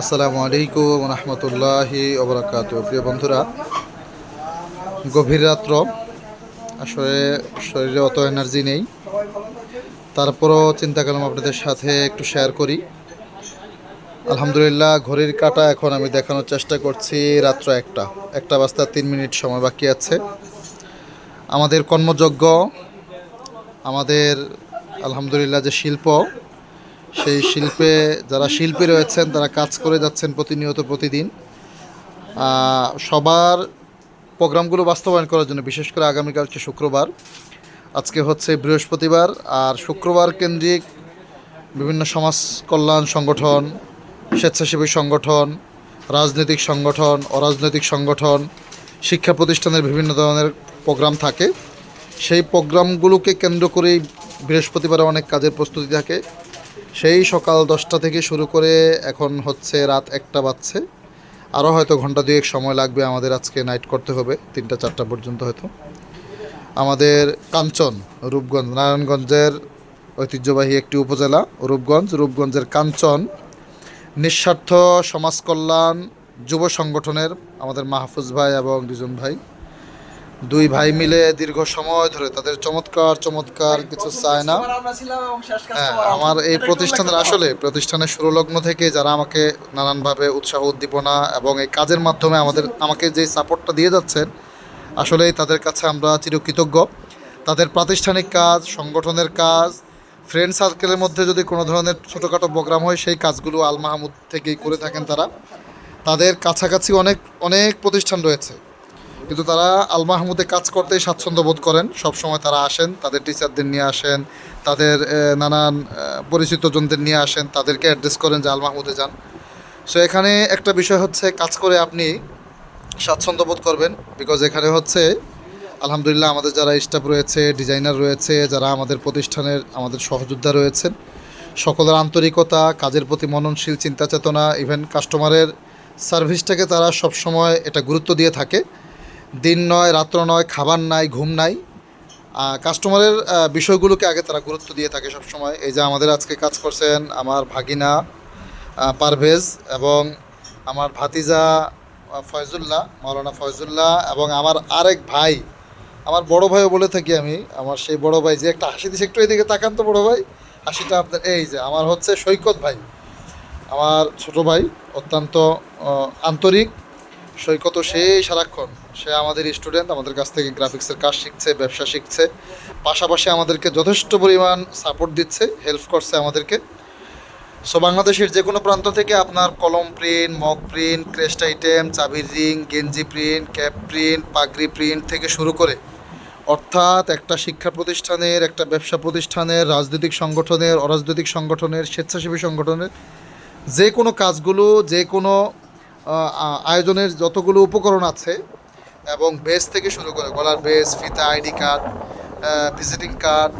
আসসালামু আলাইকুম রহমতুল্লাহি ওবরাকাত প্রিয় বন্ধুরা, গভীর রাত্র, আসলে শরীরে অত এনার্জি নেই। তারপরও চিন্তা করলাম আপনাদের সাথে একটু শেয়ার করি। আলহামদুলিল্লাহ, ঘড়ির কাটা এখন আমি দেখানোর চেষ্টা করছি রাত্র একটা। একটা বাজতে আর তিন মিনিট সময় বাকি আছে। আমাদের কর্মযজ্ঞ, আমাদের আলহামদুলিল্লাহ যে শিল্প সেই শিল্পে যারা শিল্পী রয়েছেন, তারা কাজ করে যাচ্ছেন প্রতিনিয়ত প্রতিদিন। সবার প্রোগ্রামগুলো বাস্তবায়ন করার জন্য, বিশেষ করে আগামীকাল হচ্ছে শুক্রবার। আজকে হচ্ছে বৃহস্পতিবার, আর শুক্রবার কেন্দ্রিক বিভিন্ন সমাজ কল্যাণ সংগঠন, স্বেচ্ছাসেবী সংগঠন, রাজনৈতিক সংগঠন, অরাজনৈতিক সংগঠন, শিক্ষা প্রতিষ্ঠানের বিভিন্ন ধরনের প্রোগ্রাম থাকে। সেই প্রোগ্রামগুলোকে কেন্দ্র করেই বৃহস্পতিবারে অনেক কাজের প্রস্তুতি থাকে। সেই সকাল দশটা থেকে শুরু করে এখন হচ্ছে রাত একটা বাজছে। আরও হয়তো ঘণ্টা দুয়েক সময় লাগবে আমাদের আজকে নাইট করতে হবে, তিনটা চারটা পর্যন্ত হয়তো। আমাদের কাঞ্চন, রূপগঞ্জ, নারায়ণগঞ্জের ঐতিহ্যবাহী একটি উপজেলা, রূপগঞ্জ। রূপগঞ্জের কাঞ্চন নিঃস্বার্থ সমাজ কল্যাণ যুব সংগঠনের আমাদের মাহফুজ ভাই এবং দুজন ভাই। দুই ভাই মিলে দীর্ঘ সময় ধরে, তাদের চমৎকার চমৎকার কিছু চায় না হ্যাঁ আমার এই প্রতিষ্ঠানের আসলে, প্রতিষ্ঠানের শুরুলগ্ন থেকে যারা আমাকে নানানভাবে উৎসাহ, উদ্দীপনা এবং এই কাজের মাধ্যমে আমাদের, আমাকে যে সাপোর্টটা দিয়ে যাচ্ছেন, আসলেই তাদের কাছে আমরা চিরকৃতজ্ঞ। তাদের প্রাতিষ্ঠানিক কাজ, সংগঠনের কাজ ফ্রেন্ড সার্কেলের মধ্যে যদি কোনো ধরনের ছোটোখাটো প্রোগ্রাম হয়, সেই কাজগুলো আল মাহমুদ থেকেই করে থাকেন তারা। তাদের কাছাকাছি অনেক অনেক প্রতিষ্ঠান রয়েছে। কিন্তু তারা আল মাহমুদে কাজ করতেই স্বাচ্ছন্দ্য বোধ করেন। সবসময় তারা আসেন, তাদের টিচারদের নিয়ে আসেন, তাদের নানান পরিচিতজনদের নিয়ে আসেন, তাদেরকে অ্যাড্রেস করেন যে আল মাহমুদে যান। সো এখানে একটা বিষয় হচ্ছে, কাজ করে আপনি স্বাচ্ছন্দ্য বোধ করবেন। বিকজ এখানে হচ্ছে, আলহামদুলিল্লাহ আমাদের যারা স্টাফ রয়েছে ডিজাইনার রয়েছে, যারা আমাদের প্রতিষ্ঠানের, আমাদের সহযোদ্ধা রয়েছেন, সকলের আন্তরিকতা, কাজের প্রতি মননশীল চিন্তা চেতনা ইভেন কাস্টমারের সার্ভিসটাকে তারা সবসময় এটা গুরুত্ব দিয়ে থাকে। দিন নয়, রাত্র নয়, খাবার নাই, ঘুম নাই। কাস্টমারের বিষয়গুলোকে আগে তারা গুরুত্ব দিয়ে থাকে সবসময়। এই যে আমাদের আজকে কাজ করছেন আমার ভাগিনা পারভেজ এবং আমার ভাতিজা ফয়জুল্লাহ, মাওলানা ফয়জুল্লাহ এবং আমার আরেক ভাই। আমার বড় ভাইও বলে থাকি আমি, আমার সেই বড় ভাই। যে একটা হাসি দিছে একটু এদিকে তাকান তো বড় ভাই। হাসিটা আপনার এই যে, আমার হচ্ছে সৈকত ভাই। আমার ছোট ভাই, অত্যন্ত আন্তরিক। সৈকত সেই সারাক্ষণ সে আমাদের স্টুডেন্ট আমাদের কাছ থেকে গ্রাফিক্সের কাজ শিখছে, ব্যবসা শিখছে। পাশাপাশি আমাদেরকে যথেষ্ট পরিমাণ সাপোর্ট দিচ্ছে হেল্প করছে আমাদেরকে। সো বাংলাদেশের যে কোনো প্রান্ত থেকে আপনার কলম print mug print crest item চাবির রিং গেঞ্জি প্রিন্ট ক্যাপ প্রিন্ট পাগড়ি প্রিন্ট থেকে শুরু করে, অর্থাৎ একটা শিক্ষা প্রতিষ্ঠানের, একটা ব্যবসা প্রতিষ্ঠানের, রাজনৈতিক সংগঠনের, অরাজনৈতিক সংগঠনের, স্বেচ্ছাসেবী সংগঠনের যে কোনো কাজগুলো যে কোনো আয়োজনের যতগুলো উপকরণ আছে এবং বেস থেকে শুরু করে গলার বেস, ফিতা, আইডি কার্ড ভিজিটিং কার্ড